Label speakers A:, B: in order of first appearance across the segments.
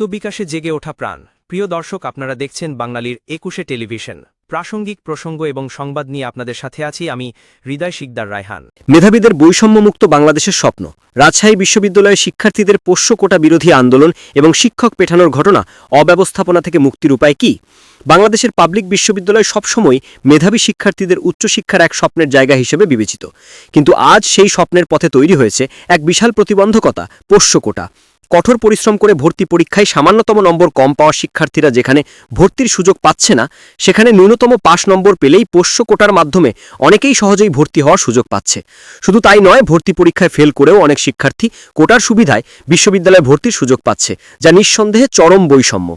A: আত্মবিকাশে জেগে ওঠা প্রাণ। প্রিয় দর্শক, আপনারা দেখছেন বাঙালির একুশে টেলিভিশন। প্রাসঙ্গিক প্রসঙ্গ এবং সংবাদ নিয়ে আপনাদের সাথে আছি আমি হৃদয় শিকদার রায়হান।
B: মেধাবীদের বৈষম্যমুক্ত বাংলাদেশের স্বপ্ন, রাজশাহী বিশ্ববিদ্যালয়ে শিক্ষার্থীদের পোষ্য কোটা বিরোধী আন্দোলন এবং শিক্ষক পেঠানোর ঘটনা অব্যবস্থাপনা থেকে মুক্তির উপায় কি? বাংলাদেশের পাবলিক বিশ্ববিদ্যালয় সবসময় মেধাবী শিক্ষার্থীদের উচ্চশিক্ষার এক স্বপ্নের জায়গা হিসেবে বিবেচিত। কিন্তু আজ সেই স্বপ্নের পথে তৈরি হয়েছে এক বিশাল প্রতিবন্ধকতা, পোষ্য কোটা। কঠোর পরিশ্রম করে ভর্তি পরীক্ষায় সামান্যতম নম্বর কম পাওয়া শিক্ষার্থীরা যেখানে ভর্তির সুযোগ পাচ্ছে না, সেখানে ন্যূনতম পাশ নম্বর পেলেই পোষ্য কোটার মাধ্যমে অনেকেই সহজেই ভর্তি হওয়ার সুযোগ পাচ্ছে। শুধু তাই নয়, ভর্তি পরীক্ষায় ফেল করেও অনেক শিক্ষার্থী কোটার সুবিধায় বিশ্ববিদ্যালয়ে ভর্তির সুযোগ পাচ্ছে, যা নিঃসন্দেহে চরম বৈষম্য।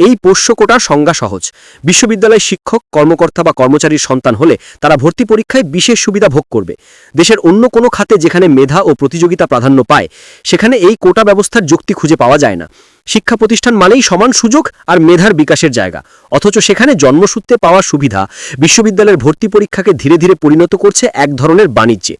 B: এই পোষ্য কোটার সংজ্ঞা সহজ। বিশ্ববিদ্যালয়ের শিক্ষক, কর্মকর্তা বা কর্মচারীর সন্তান হলে তারা ভর্তি পরীক্ষায় বিশেষ সুবিধা ভোগ করবে। দেশের অন্য কোনো খাতে যেখানে মেধা ও প্রতিযোগিতা প্রাধান্য পায়, সেখানে এই কোটা ব্যবস্থার যুক্তি খুঁজে পাওয়া যায় না। শিক্ষা প্রতিষ্ঠান মানেই সমান সুযোগ আর মেধার বিকাশের জায়গা। অথচ সেখানে জন্মসূত্রে পাওয়া সুবিধা বিশ্ববিদ্যালয়ের ভর্তি পরীক্ষাকে ধীরে ধীরে পরিণত করছে এক ধরনের বাণিজ্যে।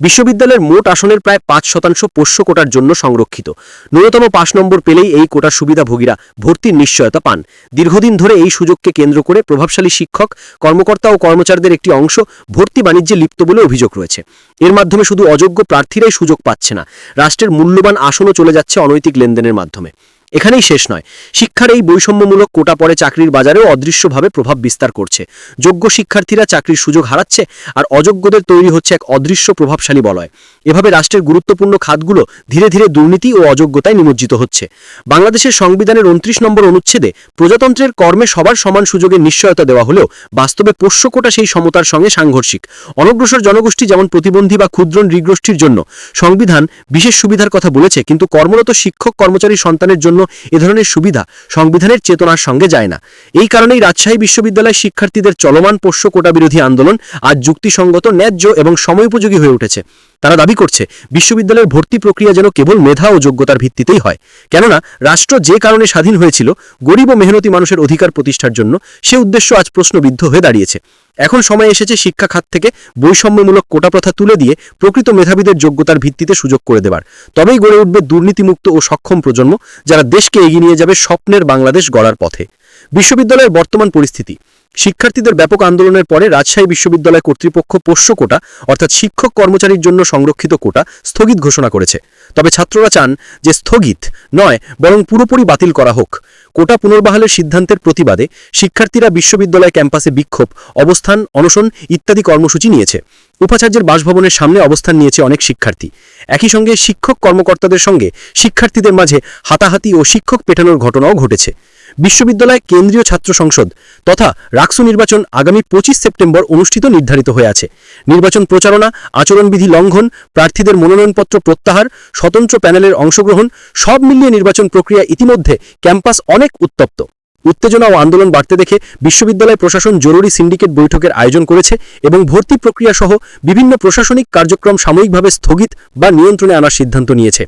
B: বিশ্ববিদ্যালয়ের মোট আসনের প্রায় পাঁচ শতাংশ পোষ্য কোটার জন্য সংরক্ষিত। ন্যূনতম পাঁচ নম্বর পেলেই এই কোটার সুবিধাভোগীরা ভর্তির নিশ্চয়তা পান। দীর্ঘদিন ধরে এই সুযোগকে কেন্দ্র করে প্রভাবশালী শিক্ষক, কর্মকর্তা ও কর্মচারীদের একটি অংশ ভর্তি বাণিজ্যে লিপ্ত বলে অভিযোগ রয়েছে। এর মাধ্যমে শুধু অযোগ্য প্রার্থীরাই সুযোগ পাচ্ছে না। রাষ্ট্রের মূল্যবান আসনও চলে যাচ্ছে অনৈতিক লেনদেনের মাধ্যমে। এখানেই শেষ নয়। শিক্ষার এই বৈষম্যমূলক কোটা পরে চাকরির বাজারেও অদৃশ্যভাবে প্রভাব বিস্তার করছে। যোগ্য শিক্ষার্থীরা চাকরির সুযোগ হারাচ্ছে আর অযোগ্যদের তৈরি হচ্ছে এক অদৃশ্য প্রভাবশালী বলয়। এভাবে রাষ্ট্রের গুরুত্বপূর্ণ খাতগুলো ধীরে ধীরে দুর্নীতি ও অযোগ্যতায় নিমজ্জিত হচ্ছে। বাংলাদেশের সংবিধানের উনত্রিশ নম্বর অনুচ্ছেদে প্রজাতন্ত্রের কর্মে সবার সমান সুযোগের নিশ্চয়তা দেওয়া হলেও বাস্তবে পোষ্য কোটা সেই সমতার সঙ্গে সাংঘর্ষিক। অনগ্রসর জনগোষ্ঠী যেমন প্রতিবন্ধী বা ক্ষুদ্র নৃগোষ্ঠীর জন্য সংবিধান বিশেষ সুবিধার কথা বলেছে, কিন্তু কর্মরত শিক্ষক, কর্মচারী, সন্তানের জন্য এ ধরনের সুবিধা সংবিধানের চেতনার সঙ্গে যায় না। এই কারণেই রাজশাহী বিশ্ববিদ্যালয় শিক্ষার্থীদের চলমান পোষ্য কোটা বিরোধী আন্দোলন আজ যুক্তিসঙ্গত, ন্যায্য এবং সময়োপযোগী হয়ে উঠেছে। তারা দাবি করছে, বিশ্ববিদ্যালয়ের ভর্তি প্রক্রিয়া যেন কেবল মেধা ও যোগ্যতার ভিত্তিতেই হয়। কেননা, রাষ্ট্র যে কারণে স্বাধীন হয়েছিল, গরিব ও মেহনতি মানুষের অধিকার প্রতিষ্ঠার জন্য সে উদ্দেশ্য আজ প্রশ্নবিদ্ধ হয়ে দাঁড়িয়েছে। এখন সময় এসেছে শিক্ষা খাত থেকে বৈষম্যমূলক কোটা প্রথা তুলে দিয়ে প্রকৃত মেধাবীদের যোগ্যতার ভিত্তিতে সুযোগ করে দেবার। তবেই গড়ে উঠবে দুর্নীতিমুক্ত ও সক্ষম প্রজন্ম, যারা দেশকে এগিয়ে নিয়ে যাবে স্বপ্নের বাংলাদেশ গড়ার পথে। বিশ্ববিদ্যালয়ের বর্তমান পরিস্থিতি শিক্ষার্থীদের ব্যাপক আন্দোলনের পরে রাজশাহী বিশ্ববিদ্যালয় কর্তৃপক্ষ পোষ্য কোটা, অর্থাৎ শিক্ষক কর্মচারীর জন্য সংরক্ষিত কোটা স্থগিত ঘোষণা করেছে। তবে ছাত্ররা চান যে স্থগিত নয়, বরং পুরোপুরি বাতিল করা হোক। কোটা পুনর্বহালের সিদ্ধান্তের প্রতিবাদে শিক্ষার্থীরা বিশ্ববিদ্যালয় ক্যাম্পাসে বিক্ষোভ, অবস্থান, অনশন ইত্যাদি কর্মসূচি নিয়েছে। উপাচার্যের বাসভবনের সামনে অবস্থান নিয়েছে অনেক শিক্ষার্থী। একই সঙ্গে শিক্ষক কর্মকর্তাদের সঙ্গে শিক্ষার্থীদের মাঝে হাতাহাতি ও শিক্ষক পেটানোর ঘটনাও ঘটেছে। বিশ্ববিদ্যালয় কেন্দ্রীয় ছাত্র সংসদ তথা রাকসু নির্বাচন আগামী পঁচিশ সেপ্টেম্বর অনুষ্ঠিত নির্ধারিত হয়ে আছে। নির্বাচন প্রচারণা, আচরণবিধি লঙ্ঘন, প্রার্থীদের মনোনয়নপত্র প্রত্যাহার, স্বতন্ত্র প্যানেলের অংশগ্রহণ সব মিলিয়ে নির্বাচন প্রক্রিয়া ইতিমধ্যে ক্যাম্পাস অনেক উত্তপ্ত। উত্তেজনা ও আন্দোলন বাড়তে দেখে বিশ্ববিদ্যালয় প্রশাসন জরুরি সিন্ডিকেট বৈঠকের আয়োজন করেছে এবং ভর্তি প্রক্রিয়া সহ বিভিন্ন প্রশাসনিক কার্যক্রম সাময়িকভাবে স্থগিত বা নিয়ন্ত্রণে আনার সিদ্ধান্ত নিয়েছে।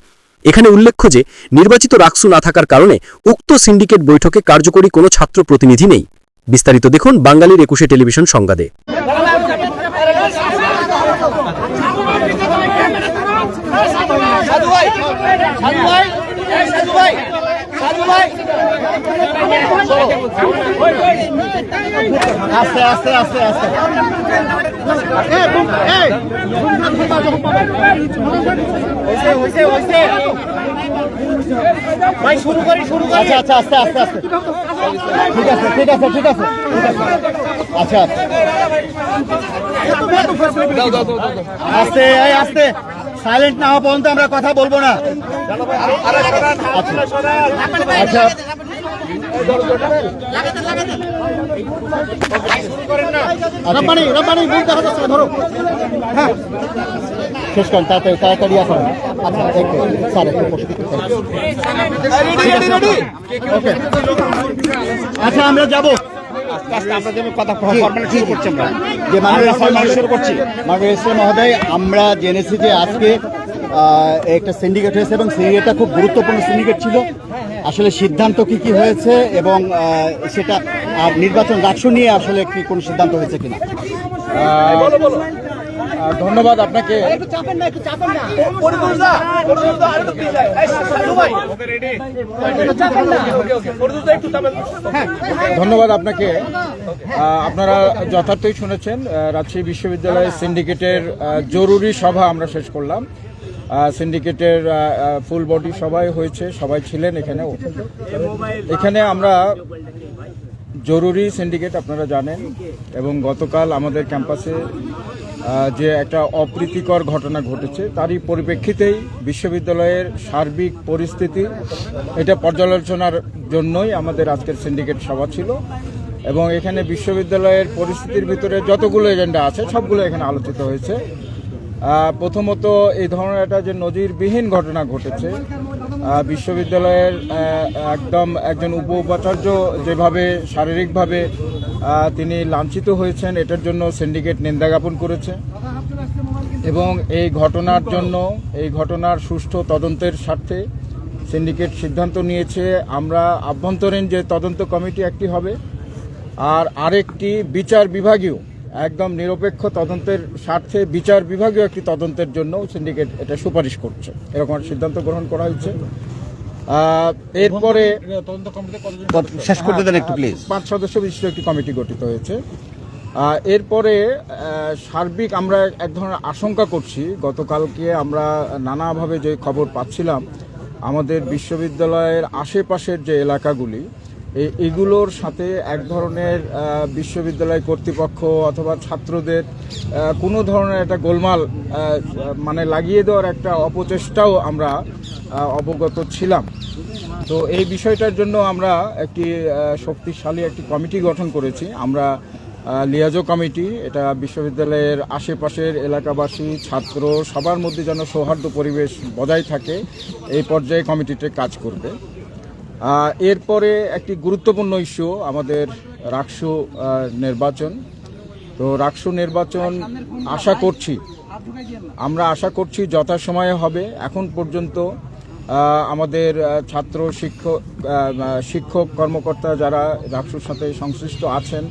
B: এখানে উল্লেখ্য যে, নির্বাচিত রাকসু না থাকার কারণে উক্ত সিন্ডিকেট বৈঠকে কার্যকরী কোনো ছাত্র প্রতিনিধি নেই। বিস্তারিত দেখুন বাঙালির একুশে টেলিভিশন সংবাদে।
C: সাধু ভাই সাধু ভাই এই সাধু ভাই সাধু ভাই আস্তে আস্তে আস্তে। আস্তে ভাই শুরু করি শুরু করি আচ্ছা আচ্ছা আস্তে আস্তে আস্তে ঠিক আছে ঠিক আছে ঠিক আছে আচ্ছা আস্তে আস্তে সাইলেন্ট না হওয়া পর্যন্ত আমরা কথা বলব না। আচ্ছা। রব্বানি রব্বানি মুখ দেখা যাচ্ছে ধরো। হ্যাঁ। শেষ করেন তাড়াতাড়ি তাড়াতাড়ি আসুন আচ্ছা একটু স্যার একটু আচ্ছা আমরা যাব। যে মাননীয় শুরু করছি। মাননীয় মহোদয় আমরা জেনেছি যে আজকে একটা সিন্ডিকেট হয়েছে এবং সিন্ডিকেটটা খুব গুরুত্বপূর্ণ সিন্ডিকেট ছিল। আসলে সিদ্ধান্ত কি কি হয়েছে এবং সেটা আর নির্বাচন রাষ্ট্র নিয়ে আসলে কি কোনো সিদ্ধান্ত হয়েছে কিনা?
D: ধন্যবাদ আপনাকে। ধন্যবাদ আপনাকে। আপনারা যথার্থই শুনেছেন রাজশাহী বিশ্ববিদ্যালয়ের সিন্ডিকেটের জরুরি সভা আমরা শেষ করলাম। সিন্ডিকেটের ফুল বডি সবাই হয়েছে সবাই ছিলেন এখানে। এখানে আমরা জরুরি সিন্ডিকেট আপনারা জানেন এবং গতকাল আমাদের ক্যাম্পাসে যে একটা অপ্রীতিকর ঘটনা ঘটেছে, তারই পরিপ্রেক্ষিতেই বিশ্ববিদ্যালয়ের সার্বিক পরিস্থিতি, এটা পর্যালোচনার জন্যই আমাদের আজকের সিন্ডিকেট সভা ছিল। এবং এখানে বিশ্ববিদ্যালয়ের পরিস্থিতির ভিতরে যতগুলো এজেন্ডা আছে, সবগুলো এখানে আলোচিত হয়েছে। প্রথমত এই ধরনের একটা যে নজিরবিহীন ঘটনা ঘটেছে বিশ্ববিদ্যালয়ের একদম একজন উপ উপাচার্য যেভাবে শারীরিকভাবে তিনি লাঞ্ছিত হয়েছেন, এটার জন্য সিন্ডিকেট নিন্দা জ্ঞাপন করেছে। এবং এই ঘটনার জন্য, এই ঘটনার সুষ্ঠু তদন্তের স্বার্থে সিন্ডিকেট সিদ্ধান্ত নিয়েছে। আমরা আভ্যন্তরীণ যে তদন্ত কমিটি একটি হবে, আর আরেকটি বিচার বিভাগীয় একদম নিরপেক্ষ তদন্তের স্বার্থে বিচার বিভাগীয় একটি তদন্তের জন্য সিন্ডিকেট এটা সুপারিশ করছে। এরকম একটা সিদ্ধান্ত গ্রহণ করা হয়েছে। এরপরে
C: শেষ করতে দেন একটু প্লিজ
D: পাঁচ সদস্য বিশিষ্ট একটি কমিটি গঠিত হয়েছে। এরপরে সার্বিক আমরা এক ধরনের আশঙ্কা করছি। গতকালকে আমরা নানাভাবে যে খবর পাচ্ছিলাম আমাদের বিশ্ববিদ্যালয়ের আশেপাশের যে এলাকাগুলি এগুলোর সাথে এক ধরনের বিশ্ববিদ্যালয় কর্তৃপক্ষ অথবা ছাত্রদের কোনো ধরনের একটা গোলমাল মানে লাগিয়ে দেওয়ার একটা অপচেষ্টাও আমরা অবগত ছিলাম। তো এই বিষয়টার জন্য আমরা একটি শক্তিশালী একটি কমিটি গঠন করেছি। আমরা লিয়াজো কমিটি, এটা বিশ্ববিদ্যালয়ের আশেপাশের এলাকাবাসী, ছাত্র, সবার মধ্যে যেন সৌহার্দ্য পরিবেশ বজায় থাকে, এই পর্যায়ে কমিটিতে কাজ করবে। এরপরে একটি গুরুত্বপূর্ণ ইস্যু আমাদের রাকসু নির্বাচন। তো রাকসু নির্বাচন আশা করছি, আমরা আশা করছি যথাসময়ে হবে। এখন পর্যন্ত আমাদের ছাত্র শিক্ষক শিক্ষক কর্মকর্তা যারা রাকসুর সাথে সংশ্লিষ্ট আছেন,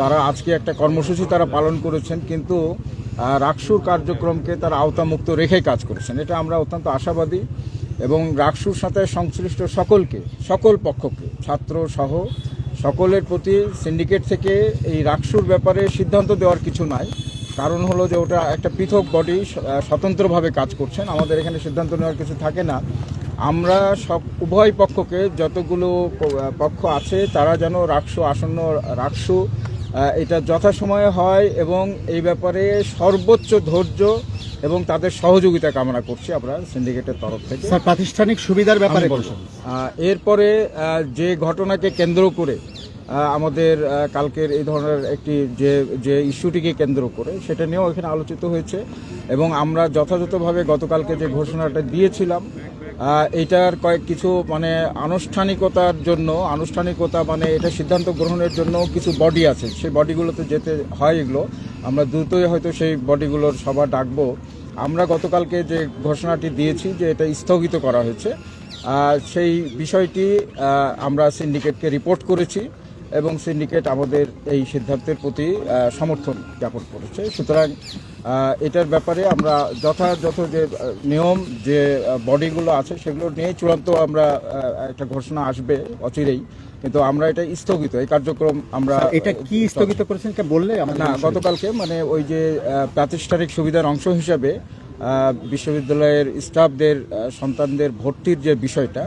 D: তারা আজকে একটা কর্মসূচি তারা পালন করেছেন, কিন্তু রাকসুর কার্যক্রমকে তারা আওতামুক্ত রেখে কাজ করেছেন। এটা আমরা অত্যন্ত আশাবাদী। এবং রাকসুর সাথে সংশ্লিষ্ট সকলকে, সকল পক্ষকে, ছাত্র সহ সকলের প্রতি সিন্ডিকেট থেকে এই রাকসুর ব্যাপারে সিদ্ধান্ত দেওয়ার কিছু নাই। কারণ হলো যে ওটা একটা পৃথক বডি স্বতন্ত্রভাবে কাজ করছেন। আমাদের এখানে সিদ্ধান্ত নেওয়ার কিছু থাকে না। আমরা সব, উভয় পক্ষকে যতগুলো পক্ষ আছে, তারা যেন রাকসু আসন্ন, রাকসু এটা যথাসময়ে হয় এবং এই ব্যাপারে সর্বোচ্চ ধৈর্য এবং তাদের সহযোগিতা কামনা করছি আমরা সিন্ডিকেটের তরফ থেকে।
C: স্যার প্রাতিষ্ঠানিক সুবিধার ব্যাপারে বলছেন
D: এরপরে যে ঘটনাকে কেন্দ্র করে আমাদের কালকের এই ধরনের একটি যে যে ইস্যুটিকে কেন্দ্র করে সেটা নিয়েও এখানে আলোচিত হয়েছে এবং আমরা যথাযথভাবে গতকালকে যে ঘোষণাটা দিয়েছিলাম এটার কয়েক কিছু মানে আনুষ্ঠানিকতার জন্য, আনুষ্ঠানিকতা মানে এটা সিদ্ধান্ত গ্রহণের জন্য কিছু বডি আছে। সেই বডিগুলোতে যেতে হয় এগুলো। আমরা দ্রুতই হয়তো সেই বডিগুলোর সভা ডাকবো। আমরা গতকালকে যে ঘোষণাটি দিয়েছি যে এটা স্থগিত করা হয়েছে সেই বিষয়টি আমরা সিন্ডিকেটকে রিপোর্ট করেছি। এবং সিন্ডিকেট আমাদের এই সিদ্ধান্তের প্রতি সমর্থন জ্ঞাপন করেছে। সুতরাং এটার ব্যাপারে আমরা যথাযথ যে নিয়ম যে বডিগুলো আছে সেগুলো নিয়ে চূড়ান্ত আমরা একটা ঘোষণা আসবে অচিরেই। কিন্তু আমরা এটা স্থগিত এই কার্যক্রম আমরা
C: এটা কি স্থগিত করেছেন বললে
D: না গতকালকে মানে ওই যে প্রাতিষ্ঠানিক সুবিধার অংশ হিসাবে বিশ্ববিদ্যালয়ের স্টাফদের সন্তানদের ভর্তির যে বিষয়টা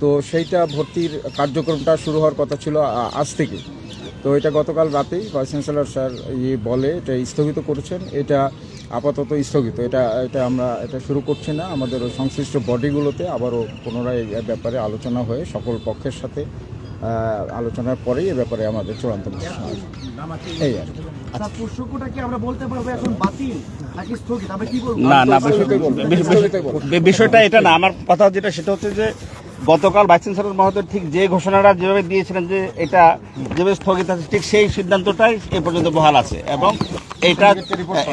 D: তো সেইটা ভর্তির কার্যক্রমটা শুরু হওয়ার কথা ছিল আজ থেকে। তো এটা গতকাল রাতেই ভাইস চ্যান্সেলর স্যার ইয়ে বলে এটা স্থগিত করেছেন। এটা আপাতত স্থগিত। এটা এটা আমরা, এটা শুরু করছি না। আমাদের সংশ্লিষ্ট বডিগুলোতে আবারও পুনরায় এই ব্যাপারে আলোচনা হয়ে সকল পক্ষের সাথে আলোচনার পরেই এ ব্যাপারে আমাদের চূড়ান্ত এই আর
E: আচ্ছা। কি আমরা বলতে পারব এখন বাতিল নাকি কি বলব?
F: না না বিষয়টা এটা না। আমার কথা যেটা সেটা হচ্ছে যে গতকাল ভাইস চ্যান্সেলর মহোদয় ঠিক যে ঘোষণাটা যেভাবে দিয়েছিলেন যে এটা যেভাবে স্থগিত আছে, ঠিক সেই সিদ্ধান্তটাই এ পর্যন্ত বহাল আছে এবং এটা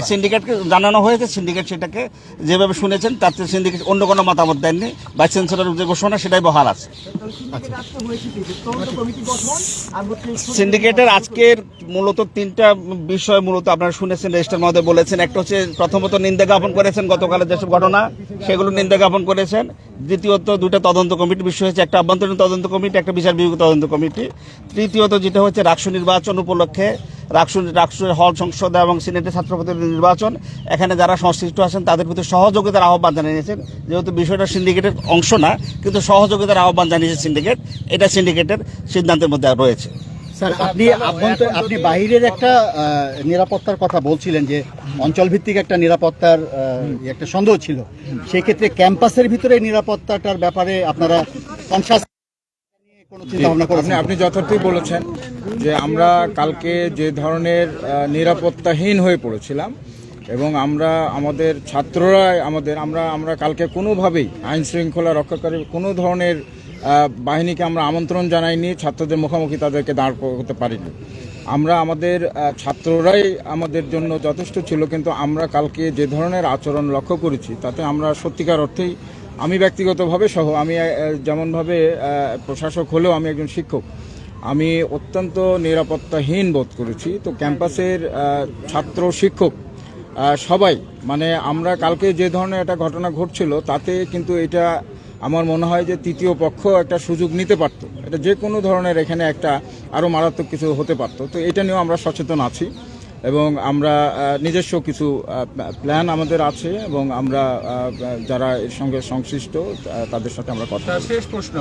F: সিন্ডিকেটকে জানানো হয়েছে সিন্ডিকেট সেটাকে যেভাবে শুনেছেন তাতে সিন্ডিকেট অন্য কোনো মতামত দেননি। ভাইস চ্যান্সেলরের যে ঘোষণা, সেটাই বহাল আছে। সিন্ডিকেটের আজকের মূলত তিনটা বিষয় মূলত আপনারা শুনেছেন রেজিস্টার মহোদয় বলেছেন। একটা হচ্ছে প্রথমত নিন্দা জ্ঞাপন করেছেন গতকালের যেসব ঘটনা, সেগুলো নিন্দা জ্ঞাপন করেছেন। দ্বিতীয়ত দুটো তদন্ত কমিটি বিষয় হচ্ছে একটা আভ্যন্তরীণ তদন্ত কমিটি, একটা বিচার বিভাগ তদন্ত কমিটি। তৃতীয়ত যেটা হচ্ছে রাষ্ট্র নির্বাচন উপলক্ষে, রাকসু রাষ্ট্রের হল সংসদ এবং সিনেটের ছাত্রপতির নির্বাচন। এখানে যারা সংশ্লিষ্ট আছেন, তাদের প্রতি সহযোগিতার আহ্বান জানিয়েছেন। যেহেতু বিষয়টা সিন্ডিকেটের অংশ না, কিন্তু সহযোগিতার আহ্বান জানিয়েছে সিন্ডিকেট এটা সিন্ডিকেটের সিদ্ধান্তের মধ্যে রয়েছে।
C: স্যার আপনি আপনি বাইরের একটা নিরাপত্তার কথা বলছিলেন যে অঞ্চল ভিত্তিক একটা নিরাপত্তার একটা সন্দেহ ছিল। সেই ক্ষেত্রে ক্যাম্পাসের ভিতরে নিরাপত্তাটার ব্যাপারে আপনারা কনসাস
D: আপনি যথার্থই বলেছেন যে আমরা কালকে যে ধরনের নিরাপত্তাহীন হয়ে পড়েছিলাম এবং আমরা আমাদের ছাত্ররাই আমাদের আমরা আমরা কালকে কোনোভাবেই আইন শৃঙ্খলা রক্ষাকারী কোনো ধরনের বাহিনীকে আমরা আমন্ত্রণ জানাইনি, ছাত্রদের মুখোমুখি তাদেরকে দাঁড় করতে পারিনি। আমরা আমাদের ছাত্ররাই আমাদের জন্য যথেষ্ট ছিল, কিন্তু আমরা কালকে যে ধরনের আচরণ লক্ষ্য করেছি, তাতে আমরা সত্যিকার অর্থেই আমি ব্যক্তিগতভাবে সহ, আমি যেমনভাবে প্রশাসক হলেও আমি একজন শিক্ষক, আমি অত্যন্ত নিরাপত্তাহীন বোধ করেছি। তো ক্যাম্পাসের ছাত্র শিক্ষক সবাই মানে আমরা কালকে যে ধরনের একটা ঘটনা ঘটছিল, তাতে কিন্তু এটা আমার মনে হয় যে তৃতীয় পক্ষ একটা সুযোগ নিতে পারত। এটা যে কোনো ধরনের এখানে একটা আরও মারাত্মক কিছু হতে পারত। তো এটা নিয়েও আমরা সচেতন আছি। এবং আমরা নিজস্ব কিছু প্ল্যান আমাদের আছে এবং আমরা যারা এর সঙ্গে সংশ্লিষ্ট তাদের সাথে আমরা কথা
G: শেষ প্রশ্ন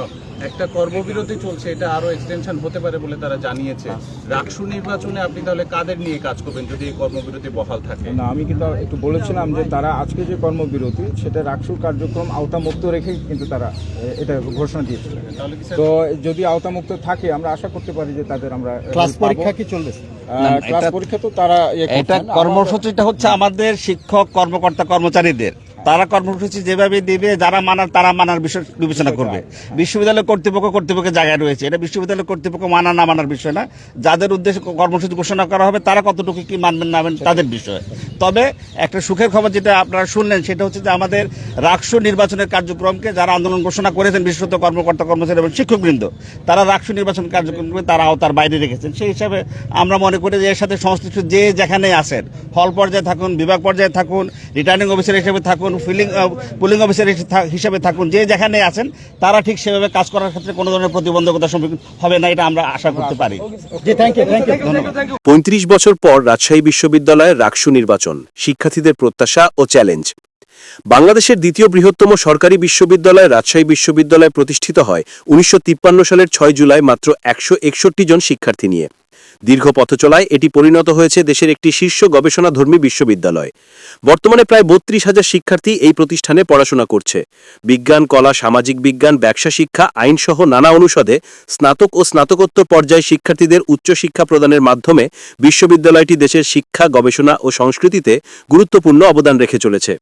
G: একটা কর্মবিরতি চলছে এটা আরও এক্সটেনশন হতে পারে বলে তারা জানিয়েছে। রাকসু নির্বাচনে আপনি তাহলে কাদের নিয়ে কাজ করবেন যদি এই কর্মবিরতি বহাল থাকে?
D: না আমি কিন্তু একটু বলেছিলাম যে তারা আজকে যে কর্মবিরতি সেটা রাকসুর কার্যক্রম আওতামুক্ত রেখে কিন্তু তারা এটা ঘোষণা দিয়েছিল। তো যদি আওতামুক্ত থাকে আমরা আশা করতে পারি যে তাদের আমরা
C: ক্লাস পরীক্ষা কি চলবে?
D: ক্লাস পরীক্ষা তো তারা ইয়ে
F: এটা কর্মসূচিটা হচ্ছে আমাদের শিক্ষক কর্মকর্তা কর্মচারীদের। তারা কর্মসূচি যেভাবে দিবে যারা মানার তারা মানার বিষয় বিবেচনা করবে। বিশ্ববিদ্যালয় কর্তৃপক্ষ কর্তৃপক্ষের জায়গায় রয়েছে। এটা বিশ্ববিদ্যালয় কর্তৃপক্ষ মানা না মানার বিষয় না। যাদের উদ্দেশ্যে কর্মসূচি ঘোষণা করা হবে তারা কতটুকু কি মানবেন না মানবেন তাদের বিষয়। তবে একটা সুখের খবর যেটা আপনারা শুনলেন সেটা হচ্ছে যে আমাদের রাষ্ট্র নির্বাচনের কার্যক্রমকে যারা আন্দোলন ঘোষণা করেছেন বিশেষত কর্মকর্তা কর্মচারী এবং শিক্ষকবৃন্দ তারা রাষ্ট্র নির্বাচন কার্যক্রমকে তারা আওতার বাইরে রেখেছেন। সেই হিসাবে আমরা মনে করি যে এর সাথে সংশ্লিষ্ট যে যেখানে আছেন হল পর্যায়ে থাকুন বিভাগ পর্যায়ে থাকুন রিটার্নিং অফিসার হিসেবে থাকুন ফিলিং পুলিং অফিসার হিসেবে থাকুন। যে যেখানে আছেন তারা ঠিক সেভাবে কাজ করার ক্ষেত্রে কোনো ধরনের প্রতিবন্ধকতার সম্মুখীন হবে না এটা আমরা আশা করতে পারি।
C: জি থ্যাংক ইউ থ্যাংক ইউ ধন্যবাদ।
H: পঁয়ত্রিশ বছর পর রাজশাহী বিশ্ববিদ্যালয়ের রাকসু নির্বাচন শিক্ষার্থীদের প্রত্যাশা ও চ্যালেঞ্জ। বাংলাদেশের দ্বিতীয় বৃহত্তম সরকারি বিশ্ববিদ্যালয় রাজশাহী বিশ্ববিদ্যালয় প্রতিষ্ঠিত হয় উনিশশো তিপ্পান্ন সালের ছয় জুলাই মাত্র একশো একষট্টি জন শিক্ষার্থী নিয়ে। দীর্ঘ পথচলায় এটি পরিণত হয়েছে দেশের একটি শীর্ষ গবেষণাধর্মী বিশ্ববিদ্যালয়। বর্তমানে প্রায় বত্রিশ হাজার শিক্ষার্থী এই প্রতিষ্ঠানে পড়াশোনা করছে। বিজ্ঞান, কলা, সামাজিক বিজ্ঞান, ব্যবসা শিক্ষা আইনসহ নানা অনুষদে স্নাতক ও স্নাতকোত্তর পর্যায়ে শিক্ষার্থীদের উচ্চশিক্ষা প্রদানের মাধ্যমে বিশ্ববিদ্যালয়টি দেশের শিক্ষা, গবেষণা ও সংস্কৃতিতে গুরুত্বপূর্ণ অবদান রেখে চলেছে।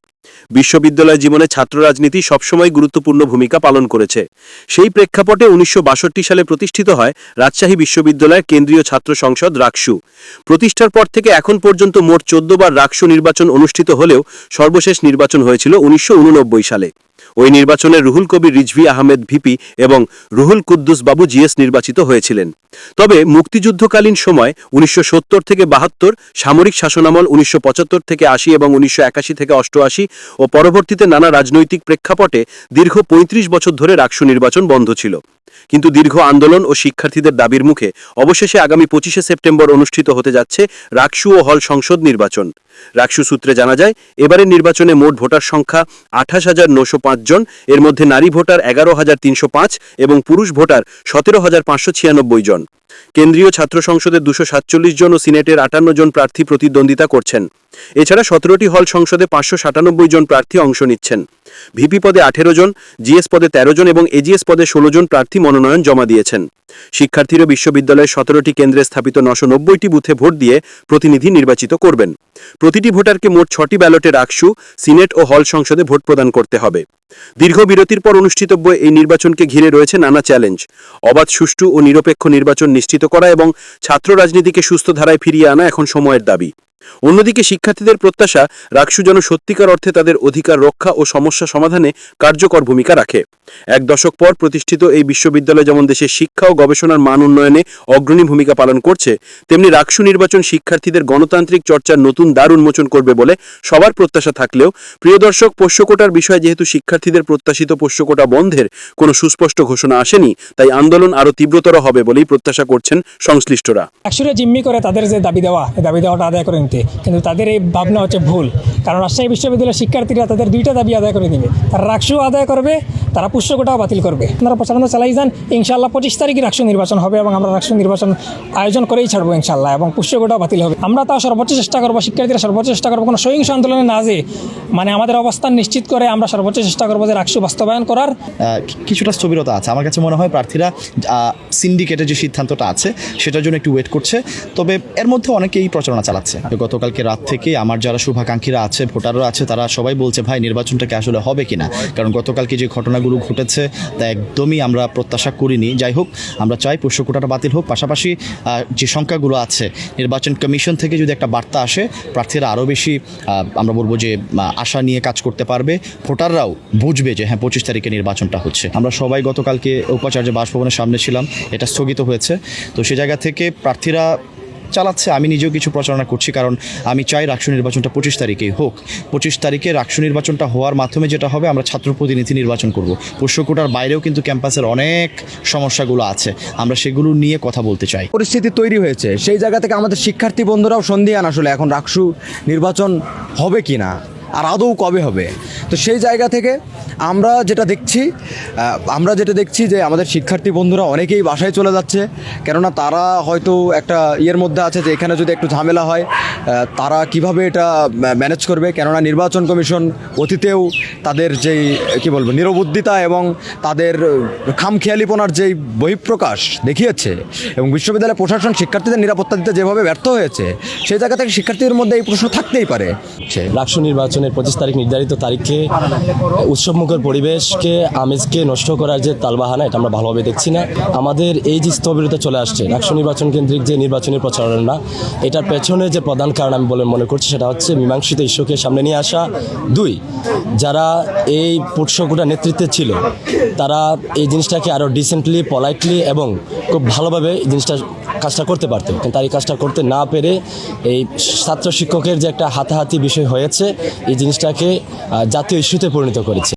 H: বিশ্ববিদ্যালয় জীবনে ছাত্র রাজনীতি সবসময় গুরুত্বপূর্ণ ভূমিকা পালন করেছে। সেই প্রেক্ষাপটে উনিশশো বাষট্টি সালে প্রতিষ্ঠিত হয় রাজশাহী বিশ্ববিদ্যালয়ের কেন্দ্রীয় ছাত্র সংসদ রাকসু। প্রতিষ্ঠার পর থেকে এখন পর্যন্ত মোট চোদ্দ বার রাকসু নির্বাচন অনুষ্ঠিত হলেও সর্বশেষ নির্বাচন হয়েছিল উনিশশো উননব্বই সালে। ওই নির্বাচনে রুহুল কবির রিজভি আহমেদ ভিপি এবং রুহুল কুদ্দুস বাবু জিএস নির্বাচিত হয়েছিলেন। তবে মুক্তিযুদ্ধকালীন সময় উনিশশো সত্তর থেকে বাহাত্তর, সামরিক শাসনামল উনিশশো পঁচাত্তর থেকে আশি এবং উনিশশো একাশি থেকে অষ্টআশি ও পরবর্তীতে নানা রাজনৈতিক প্রেক্ষাপটে দীর্ঘ ৩৫ বছর ধরে রাকসু নির্বাচন বন্ধ ছিল। কিন্তু দীর্ঘ আন্দোলন ও শিক্ষার্থীদের দাবির মুখে অবশেষে আগামী পঁচিশে সেপ্টেম্বর অনুষ্ঠিত হতে যাচ্ছে রাকসু ও হল সংসদ নির্বাচন। রাকসু সূত্রে জানা যায়, এবারের নির্বাচনে মোট ভোটার সংখ্যা আঠাশ হাজার নশো জন, এর মধ্যে নারী ভোটার এগারো হাজার তিনশো পাঁচ এবং পুরুষ ভোটার সতেরো হাজার পাঁচশো ছিয়ানব্বই জন। কেন্দ্রীয় ছাত্র সংসদের দুশো সাতচল্লিশ জন ও সিনেটের আটান্ন জন প্রার্থী প্রতিদ্বন্দ্বিতা করছেন। এছাড়া সতেরোটি হল সংসদে পাঁচশো সাতানব্বই জন প্রার্থী অংশ নিচ্ছেন। ভিপি পদে আঠেরো জন, জিএস পদে তেরো জন এবং এজিএস পদে ষোলো জন প্রার্থী মনোনয়ন জমা দিয়েছেন। শিক্ষার্থীরা বিশ্ববিদ্যালয়ের সতেরোটি কেন্দ্রে স্থাপিত নশো নব্বইটি বুথে ভোট দিয়ে প্রতিনিধি নির্বাচিত করবেন। প্রতিটি ভোটারকে মোট ছটি ব্যালটে রাখসু সিনেট ও হল সংসদে ভোট প্রদান করতে হবে। দীর্ঘ বিরতির পর অনুষ্ঠিতব্য এই নির্বাচনকে ঘিরে রয়েছে নানা চ্যালেঞ্জ। অবাধ, সুষ্ঠু ও নিরপেক্ষ নির্বাচন নিশ্চিত করা এবং ছাত্র রাজনীতিকে সুস্থ ধারায় ফিরিয়ে আনা এখন সময়ের দাবি। অন্যদিকে শিক্ষার্থীদের প্রত্যাশা রাকসু যেন সত্যিকার অর্থে তাদের অধিকার রক্ষা ও সমস্যা সমাধানে কার্যকর ভূমিকা রাখে। এক দশক পর প্রতিষ্ঠিত এই বিশ্ববিদ্যালয় যেমন দেশের শিক্ষা ও গবেষণার মান উন্নয়নে অগ্রণী ভূমিকা পালন করছে, তেমনি রাকসু নির্বাচন শিক্ষার্থীদের গণতান্ত্রিক চর্চার নতুন দ্বার উন্মোচন করবে বলে সবার প্রত্যাশা থাকলেও, প্রিয় দর্শক, পোষ্যকোটার বিষয়ে যেহেতু শিক্ষার্থীদের প্রত্যাশিত পোষ্যকোটা বন্ধের কোনো সুস্পষ্ট ঘোষণা আসেনি, তাই আন্দোলন আরও তীব্রতর হবে বলেই প্রত্যাশা করছেন সংশ্লিষ্টরা।
I: একসুরে জিম্মি করে তাদের যে দাবি দেওয়া দাবি দেওয়াটা আদায় করে নিতে। কিন্তু তাদের এই ভাবনা হচ্ছে ভুল। কারণ রাজশাহী বিশ্ববিদ্যালয়ের শিক্ষার্থীরা তাদের দুইটা দাবি আদায় করে দিবে তারা রাকসু আদায় করবে, তারা পুষ্যকোটাও বাতিল করবে। আপনারা প্রচারণা চালাই যান ইনশাল্লাহ পঁচিশ তারিখে রাষ্ট্র নির্বাচন হবে এবং আমরা রাষ্ট্র নির্বাচন আয়োজন করেই ছাড়বো ইনশাল্লাহ এবং পুষ্যকোটাও বাতিল হবে। আমরা তাও সর্বোচ্চ চেষ্টা করব, শিক্ষার্থীরা সর্বোচ্চ চেষ্টা করব, কোনো সহিংস আন্দোলনে না যে মানে আমাদের অবস্থান নিশ্চিত করে আমরা সর্বোচ্চ চেষ্টা করব যে রাষ্ট্র বাস্তবায়ন করার।
J: কিছুটা স্থবিরতা আছে। আমার কাছে মনে হয় প্রার্থীরা সিন্ডিকেটের যে সিদ্ধান্তটা আছে, সেটার জন্য একটু ওয়েট করছে। তবে এর মধ্যে অনেকেই প্রচারণা চালাচ্ছে। গতকালকে রাত থেকে আমার যারা শুভাকাঙ্ক্ষীরা আছে, ভোটাররা আছে, তারা সবাই বলছে, ভাই নির্বাচনটাকে আসলে হবে কিনা? কারণ গতকালকে যে ঘটনাগুলো ঘটেছে তা একদমই আমরা প্রত্যাশা করিনি। যাই হোক, আমরা চাই পোষ্যকোটাটা বাতিল হোক। পাশাপাশি যে সংখ্যাগুলো আছে, নির্বাচন কমিশন থেকে যদি একটা বার্তা আসে, প্রার্থীরা আরও বেশি আমরা বলব যে আশা নিয়ে কাজ করতে পারবে। ভোটাররাও বুঝবে যে হ্যাঁ পঁচিশ তারিখে নির্বাচনটা হচ্ছে। আমরা সবাই গতকালকে উপাচার্য বাসভবনের সামনে ছিলাম, এটা স্থগিত হয়েছে। তো সে জায়গা থেকে প্রার্থীরা চালাচ্ছে, আমি নিজেও কিছু প্রচারণা করছি, কারণ আমি চাই রাকসু নির্বাচনটা পঁচিশ তারিখেই হোক। পঁচিশ তারিখে রাকসু নির্বাচনটা হওয়ার মাধ্যমে যেটা হবে, আমরা ছাত্র প্রতিনিধি নির্বাচন করব। পোষ্যকোটার বাইরেও কিন্তু ক্যাম্পাসের অনেক সমস্যাগুলো আছে। আমরা সেগুলো নিয়ে কথা বলতে চাই।
K: পরিস্থিতি তৈরি হয়েছে। সেই জায়গা থেকে আমাদের শিক্ষার্থী বন্ধুরাও সন্ধিয়ান আসলে এখন রাকসু নির্বাচন হবে কি না আর আদৌ কবে হবে? তো সেই জায়গা থেকে আমরা যেটা দেখছি আমরা যেটা দেখছি যে আমাদের শিক্ষার্থী বন্ধুরা অনেকেই বাসায় চলে যাচ্ছে, কেননা তারা হয়তো একটা ইয়ের মধ্যে আছে যে এখানে যদি একটু ঝামেলা হয় তারা কীভাবে এটা ম্যানেজ করবে? কেননা নির্বাচন কমিশন অতীতেও তাদের যেই, কি বলব, নিরবুদ্ধিতা এবং তাদের খামখেয়ালিপনার যেই বহিঃপ্রকাশ দেখিয়েছে এবং বিশ্ববিদ্যালয় প্রশাসন শিক্ষার্থীদের নিরাপত্তা দিতে যেভাবে ব্যর্থ হয়েছে, সেই জায়গা থেকে শিক্ষার্থীদের মধ্যে এই প্রশ্ন থাকতেই পারে।
L: রাকসু নির্বাচনের পঁচিশ তারিখ নির্ধারিত তারিখে উৎসবমুখর পরিবেশকে, আমেজকে নষ্ট করার যে তালবাহানা, এটা আমরা ভালোভাবে দেখছি না। আমাদের এই যে স্থবিরতা চলে আসছে রাকসু নির্বাচন কেন্দ্রিক যে নির্বাচনী প্রচারণা, এটার পেছনে যে প্রধান কারণ আমি বলে মনে করছি, সেটা হচ্ছে মীমাংসিত ইস্যুকে সামনে নিয়ে আসা। দুই, যারা এই পোটসকোটা নেতৃত্বে ছিল, তারা এই জিনিসটাকে আরও ডিসেন্টলি পলাইটলি এবং খুব ভালোভাবে এই জিনিসটা কাজটা করতে পারতো। কিন্তু তার এই কাজটা করতে না পেরে এই ছাত্র শিক্ষকের যে একটা হাতাহাতি বিষয় হয়েছে এই জিনিসটাকে জাতীয় ইস্যুতে পরিণত করেছে।